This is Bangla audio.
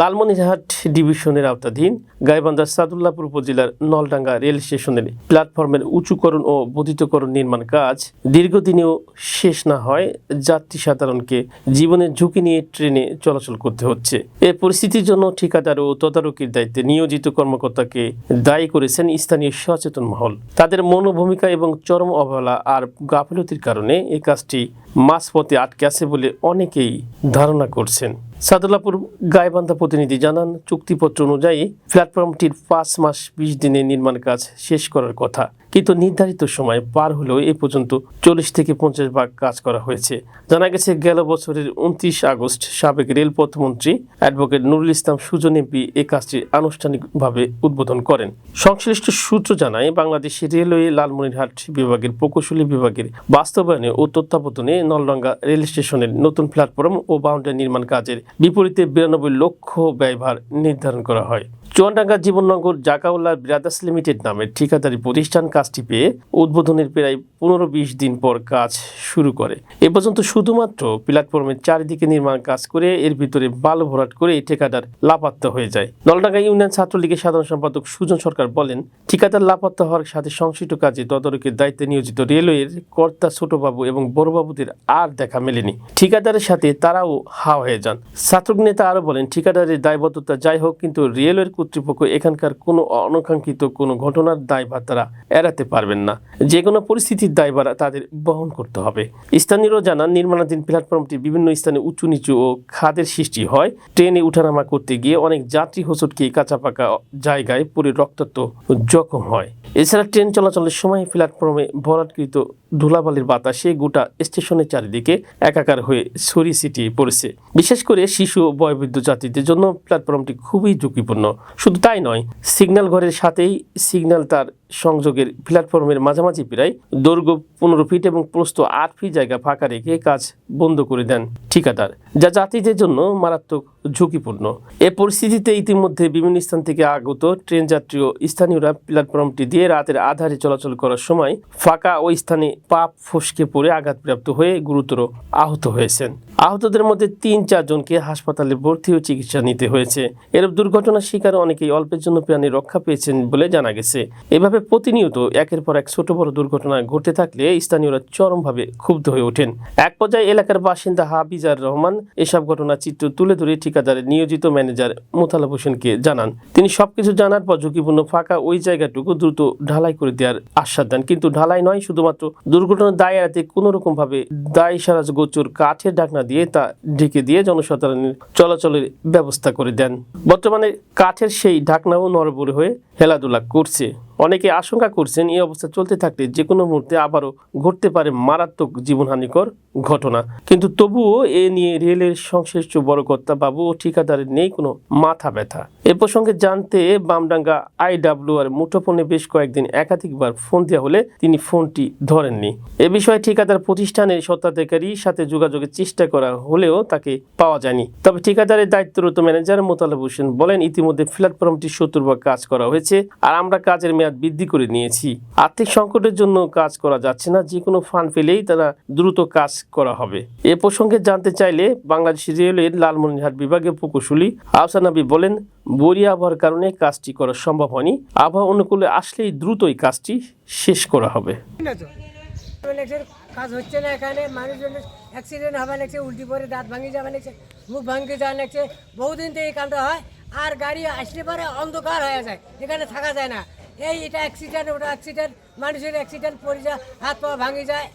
লালমনিরহাট ডিভিশনের আওতাধীন গাইবান্ধার সাদুল্লাপুর উপজেলার নলডাঙ্গা রেল স্টেশনের প্ল্যাটফর্মের উঁচুকরণ ও বর্ধিতকরণ নির্মাণ কাজ দীর্ঘদিনেও শেষ না হয় যাত্রী সাধারণকে জীবনের ঝুঁকি নিয়ে ট্রেনে চলাচল করতে হচ্ছে। এ পরিস্থিতির জন্য ঠিকাদার ও তদারকির দায়িত্বে নিয়োজিত কর্মকর্তাকে দায়ী করেছেন স্থানীয় সচেতন মহল। তাদের মনোভূমিকা এবং চরম অবহেলা আর গাফিলতির কারণে এই কাজটি মাঝপথে আটকে আছে বলে অনেকেই ধারণা করছেন। সাদুল্লাপুর গাইবান্ধা প্রতিনিধি জানান, চুক্তিপত্র অনুযায়ী প্ল্যাটফর্মটির পাঁচ মাস বিশ দিনে নির্মাণ কাজ শেষ করার কথা। কিন্তু নির্ধারিত সময় পার হলেও এ পর্যন্ত চল্লিশ থেকে পঞ্চাশ ভাগ কাজ করা হয়েছে। জানা গেছে, গেল বছরের উনত্রিশ আগস্ট সাবেক রেলপথ মন্ত্রী অ্যাডভোকেট নুরুল ইসলাম সুজন এমপি এ কাজটি আনুষ্ঠানিকভাবে উদ্বোধন করেন। সংশ্লিষ্ট সূত্র জানায়, বাংলাদেশ রেলওয়ে লালমনিরহাট বিভাগের প্রকৌশলী বিভাগের বাস্তবায়নে ও তত্ত্বাবধানে নলডাঙ্গা রেল স্টেশনের নতুন প্ল্যাটফর্ম ও বাউন্ডারি নির্মাণ কাজের বিপরীতে বিরানব্বই লক্ষ ব্যয়ভার নির্ধারণ করা হয়। চুয়াডাঙ্গা জীবননগর জাকাউল্লাহ ব্রাদার্স লিমিটেড নামের ঠিকাদারি প্রতিষ্ঠান কাজটি পেয়ে উদ্বোধনের প্রায় পনেরো বিশ দিন পর কাজ শুরু করে। এ পর্যন্ত শুধুমাত্র প্ল্যাটফর্মের চারিদিকে নির্মাণ কাজ করে এর ভিতরে বালু ভরাট করে এই ঠিকাদার লাপাত্তা হয়ে যায়। নলডাঙ্গা ইউনিয়ন ছাত্রলীগের সাধারণ সম্পাদক সুজন সরকার বলেন, ঠিকাদার লাপাত্তা হওয়ার সাথে সংশ্লিষ্ট কাজে তদারকির দায়িত্বে নিয়োজিত রেলওয়ের কর্তা ছোটবাবু এবং বড়বাবুদের আর দেখা মেলেনি। ঠিকাদারের সাথে তারাও হা হয়ে যান। ছাত্রক নেতা আরও বলেন, ঠিকাদারের দায়বদ্ধতা যাই হোক, কিন্তু রেলওয়ের কর্তৃপক্ষ এখানকার কোনো অনাকাঙ্ক্ষিত কোনো ঘটনার দায়ভার তারা এড়াতে পারবেন না। যে কোনো পরিস্থিতির দায়ভার তাদের বহন করতে হবে। স্থানীয় জানান, নির্মাণাধীন প্ল্যাটফর্মটি বিভিন্ন স্থানে উঁচু নিচু ও খাদের সৃষ্টি হয়। ট্রেনে উঠানামা করতে গিয়ে অনেক যাত্রী হোঁচট খেয়ে কাঁচা পাকা জায়গায় পরে রক্তাক্ত জখম হয়। এছাড়া ট্রেন চলাচলের সময় প্ল্যাটফর্মে ভরাটকৃত ধুলাবালির বাতাসে গোটা স্টেশনের চারিদিকে একাকার হয়ে ছড়িয়ে ছিটিয়ে পড়েছে। বিশেষ করে শিশু ও বয়োবৃদ্ধ যাত্রীদের জন্য প্ল্যাটফর্মটি খুবই ঝুঁকিপূর্ণ। শুধু তাই নয়, সিগন্যাল ঘরের সাথেই সিগন্যাল তার সংযোগের প্ল্যাটফর্মের মাঝামাঝি প্রায় দৈর্ঘ্য পনেরো ফিট এবং প্রস্থ আট ফিট জায়গা ফাঁকা রেখে কাজ বন্ধ করে দেন ঠিকাদার। যা যাত্রীদের জন্য মারাত্মক ঝুঁকিপূর্ণ। এ পরিস্থিতিতে ইতিমধ্যে বিভিন্ন স্থান থেকে আগত ট্রেন যাত্রী ও স্থানীয়রা প্ল্যাটফর্মটি দিয়ে রাতের আধারে চলাচল করার সময় ফাঁকা ওই স্থানে পাপ ফসকে পড়ে আঘাতপ্রাপ্ত হয়ে গুরুতর আহত হয়েছেন। আহতদের মধ্যে তিন চারজনকে হাসপাতালে ভর্তি ও চিকিৎসা নিতে হয়েছে। এরূপ দুর্ঘটনার শিকার অনেকেই অল্পের জন্য প্রাণী রক্ষা পেয়েছেন বলে জানা গেছে। এভাবে প্রতিনিয়ত একের পর এক ছোট বড় দুর্ঘটনা ঘটতে থাকলে স্থানীয়রা চরমভাবে ক্ষুব্ধ হয়ে ওঠেন। এক পর্যায়ে এলাকার বাসিন্দা হাবিজার রহমান এসব ঘটনার চিত্র তুলে ধরে ঠিকাদারের নিয়োজিত ম্যানেজার মোতালাব হোসেনকে জানান। তিনি সবকিছু জানার পর ঝুঁকিপূর্ণ ফাঁকা ওই জায়গাটুকু দ্রুত ঢালাই করে দেওয়ার আশ্বাস দেন। কিন্তু ঢালাই নয়, শুধুমাত্র দুর্ঘটনার দায় এড়াতে কোনো রকম ভাবে দায় সারাজ গোচর কাঠের ঢাকনা দিয়ে তা ঢেকে দিয়ে জনসাধারণের চলাচলের ব্যবস্থা করে দেন। বর্তমানে কাঠের সেই ঢাকনাও নরবরে হয়ে খেলাধুলা করছে। অনেকে আশঙ্কা করছেন এই অবস্থা চলতে থাকলে যে কোনো মুহূর্তে আবারও ঘটতে পারে মারাত্মক জীবনহানিকর ঘটনা। কিন্তু তবুও এ নিয়ে রেলের সংশ্লিষ্ট বড় কর্তা বাবু ও ঠিকাদারের নেই কোনো মাথা ব্যথা। এ প্রসঙ্গে জানতে বামডাঙ্গা আইডাব্লিউ আর মুঠোফোনে বেশ কয়েকদিন একাধিকবার ফোন দেওয়া হলে তিনি ফোনটি ধরেননি। এ বিষয়ে ঠিকাদার প্রতিষ্ঠানের স্বত্বাধিকারীর সাথে যোগাযোগের চেষ্টা করা হলেও তাকে পাওয়া যায়নি। তবে ঠিকাদারের দায়িত্বরত ম্যানেজার মোতালেব হোসেন বলেন, ইতিমধ্যে প্ল্যাটফর্মটি সত্তর কাজ করা হয়েছে আর আমরা কাজের মেয়াদ বৃদ্ধি করে নিয়েছি। আর্থিক সংকটের জন্য কাজ করা যাচ্ছে না যে কোনো ফান্ড পেলেই তারা দ্রুত কাজ করা হবে। এ প্রসঙ্গে জানতে চাইলে বাংলাদেশ রেলওয়ের লালমনিরহাট বিভাগের প্রকৌশলী আফসানাবি বলেন বরিয়া আবহাওয়ার কারণে কাজটি করা সম্ভব হয়নি। আবহাওয়া অনুকূলে আসলেই দ্রুতই কাজটি শেষ করা হবে। কাজ হচ্ছে না এখানে মানুষজনের অ্যাক্সিডেন্ট হবে লাগছে, উল্টি পরে দাঁত ভাঙি যাবে লাগছে, মুখ ভাঙতে যাওয়া লাগছে। বহুদিন তো এই কামটা হয়, আর গাড়ি আসলে পরে অন্ধকার হয়ে যায়, এখানে থাকা যায় না। এই এটা অ্যাক্সিডেন্ট ওটা অ্যাক্সিডেন্ট মানুষের অ্যাক্সিডেন্ট পড়ে যায় হাত পা ভাঙে যায়।